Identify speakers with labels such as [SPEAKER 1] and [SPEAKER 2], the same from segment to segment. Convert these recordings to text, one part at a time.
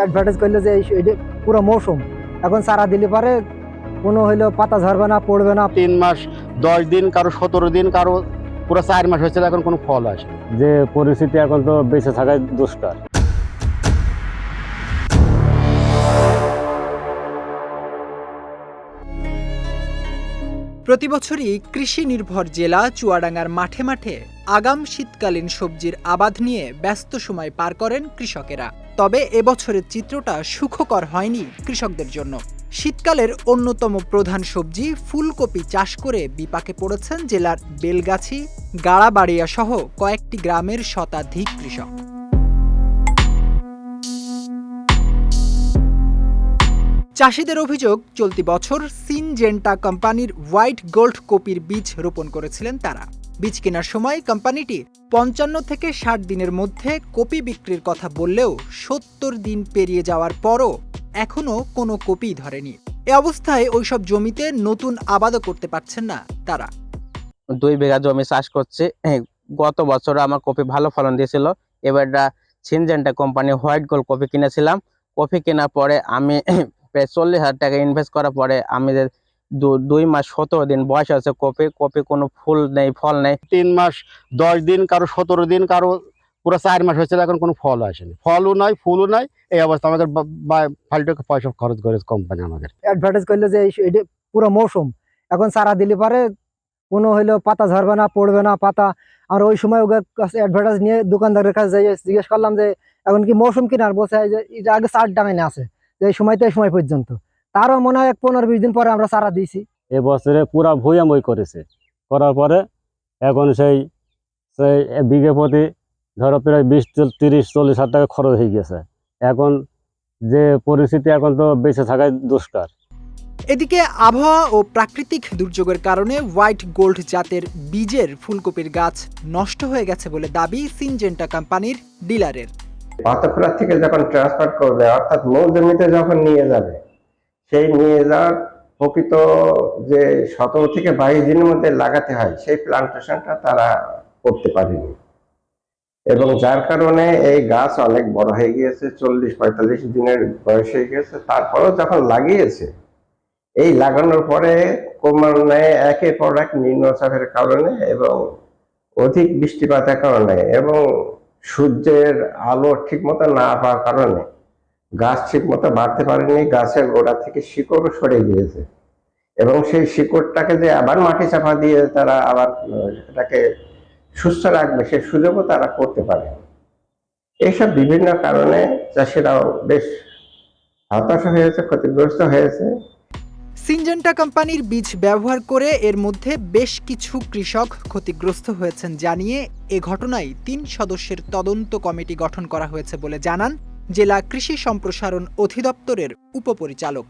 [SPEAKER 1] Advertise করল যে এটা পুরো মৌসুম। এখন সারা দিলে পারে কোনো হইল পাতা ঝরবে না পড়বে না।
[SPEAKER 2] তিন মাস দশ দিন কারও সতেরো দিন কারও পুরো চার মাস হয়েছে এখন কোনো ফল আসে
[SPEAKER 3] যে পরিস্থিতি এখন তো বেঁচে থাকায় দুষ্কার।
[SPEAKER 4] প্রতিবছরই কৃষি নির্ভর জেলা চুয়াডাঙ্গার মাঠে মাঠে আগাম শীতকালীন সবজির আবাদ নিয়ে ব্যস্ত সময় পার করেন কৃষকেরা। তবে এবছরের চিত্রটা সুখকর হয়নি কৃষকদের জন্য। শীতকালের অন্যতম প্রধান সবজি ফুলকপি চাষ করে বিপাকে পড়েছেন জেলার বেলগাছি, গাড়াবাড়িয়া সহ কয়েকটি গ্রামের শতাধিক কৃষক। চাষিদের অভিযোগ, চলতি বছর সিনজেন্টা কোম্পানির হোয়াইট গোল্ড কপির বীজ রোপণ করেছিলেন তারা। বীজ কেনার সময় কোম্পানিটি পঞ্চান্ন থেকে ষাট দিনের মধ্যে কপি বিক্রির কথা বললেও সত্তর দিন পেরিয়ে যাওয়ার পরও এখনও কোনো কপি ধরেনি। এ অবস্থায় ওইসব জমিতে নতুন আবাদও করতে পারছেন না তারা।
[SPEAKER 5] দুই বিঘা জমি চাষ করছে। গত বছর আমার কপি ভালো ফলন দিয়েছিল। এবারটা সিনজেন্টা কোম্পানি হোয়াইট গোল্ড কপি কিনেছিলাম। কপি কেনার পরে আমি প্রায় চল্লিশ হাজার টাকা ইনভেস্ট করার পরে আমি দুই মাস সতেরো দিন বয়স আছে কপি কপি কোনো ফুল নেই ফল নেই।
[SPEAKER 2] তিন মাস দশ দিন কারও সতেরো দিন কারও পুরো চার মাস হয়েছে এখন কোনো ফল আসেনি। ফলও নাই ফুলও নাই এই অবস্থা। আমাদের বা- পয়সা খরচ করেছে কোম্পানি আমাদের।
[SPEAKER 1] অ্যাডভার্টাইজ করল যে পুরো মৌসুম এখন সারা দিলে পারে কোনো হইল পাতা ঝরবে না পড়বে না পাতা। আর ওই সময় ওকে কাছে অ্যাডভার্টাইজ নিয়ে দোকানদারের কাছে যাই জিজ্ঞেস করলাম যে এখন কি মৌসুম কিনার বলছে যে আগে চার ডাঙাইনে আছে যে এই সময় তো এই সময় পর্যন্ত। তারও মনে হয় এক পনেরো বিশ দিন পরে আমরা সারা দিয়েছি।
[SPEAKER 3] এবছরে পুরা ভুয়ামই করেছে। করার পরে এখন সেই সেই বিঘে প্রতি ধরো প্রায় বিশ তিরিশ চল্লিশ হাজার টাকা খরচ হয়ে গেছে। এখন যে পরিস্থিতি এখন তো বেঁচে থাকায় দুষ্কার।
[SPEAKER 4] এদিকে আবহাওয়া ও প্রাকৃতিক দুর্যোগের কারণে হোয়াইট গোল্ড জাতের বীজের ফুলকপির গাছ নষ্ট হয়ে গেছে বলে দাবি সিনজেন্টা কোম্পানির ডিলারের।
[SPEAKER 6] পাতকুড়া থেকে যখন ট্রান্সফার করবে অর্থাৎ মূল জমিতে যখন নিয়ে যাবে সেই নিয়ে যাওয়ার প্রকৃত যে সতেরো থেকে বাইশ দিনের মধ্যে লাগাতে হয়, সেই প্লান্টেশনটা তারা করতে পারেনি। এবং যার কারণে এই গাছ অনেক বড় হয়ে গিয়েছে, চল্লিশ পঁয়তাল্লিশ দিনের বয়স হয়ে গেছে তারপরেও যখন লাগিয়েছে, এই লাগানোর পরে ক্রমান্বয়ে একের পর এক নিম্নচাপের কারণে এবং অধিক বৃষ্টিপাতের কারণে এবং সূর্যের আলো ঠিক মতো না পাওয়ার কারণে গাছ ঠিক মতো বাড়তে পারেনি, গাছের গোড়া থেকে শিকড়ও সরে গিয়েছে। এবং সেই শিকড়টাকে যে আবার মাটি চাপা দিয়ে তারা আবার সেটাকে সুস্থ রাখবে সে সুযোগও তারা করতে পারে। এইসব বিভিন্ন কারণে চাষিরাও বেশ হতাশ হয়েছে, ক্ষতিগ্রস্ত হয়েছে।
[SPEAKER 4] সিনজেন্টা কোম্পানির বীজ ব্যবহার করে এর মধ্যে বেশ কিছু কৃষক ক্ষতিগ্রস্ত হয়েছেন জানিয়ে এ ঘটনায় তিন সদস্যের তদন্ত কমিটি গঠন করা হয়েছে বলে জানান জেলা কৃষি সম্প্রসারণ অধিদপ্তরের উপপরিচালক।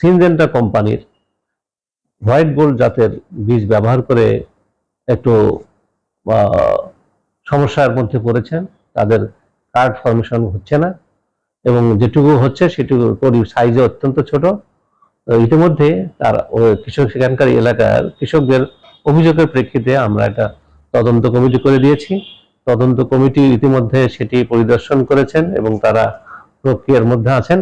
[SPEAKER 7] সিনজেন্টা কোম্পানির হোয়াইট গোল্ড জাতের বীজ ব্যবহার করে একটু সমস্যার মধ্যে পড়েছেন। তাদের কার্ড ফরমেশন হচ্ছে না এবং যেটুকু হচ্ছে সেটুকু সাইজে অত্যন্ত ছোট। ইতিমধ্যে তার কৃষক, সেখানকার এলাকার কৃষকদের অভিযোগের প্রেক্ষিতে আমরা একটা তদন্ত কমিটি করে দিয়েছি। তদন্ত কমিটি ইতিমধ্যে সেটি পরিদর্শন করেছেন এবং তারা প্রক্রিয়ার মধ্যে আছেন।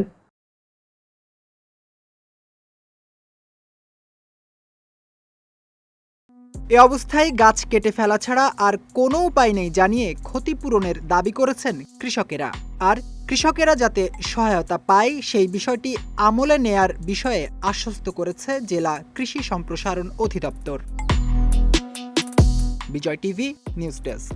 [SPEAKER 4] এ অবস্থায় গাছ কেটে ফেলা ছাড়া আর কোনো উপায় নেই জানিয়ে ক্ষতিপূরণের দাবি করেছেন কৃষকেরা। আর কৃষকেরা যাতে সহায়তা পায় সেই বিষয়টি আমলে নেয়ার বিষয়ে আশ্বস্ত করেছে জেলা কৃষি সম্প্রসারণ অধিদপ্তর। Bijoy TV, news desk.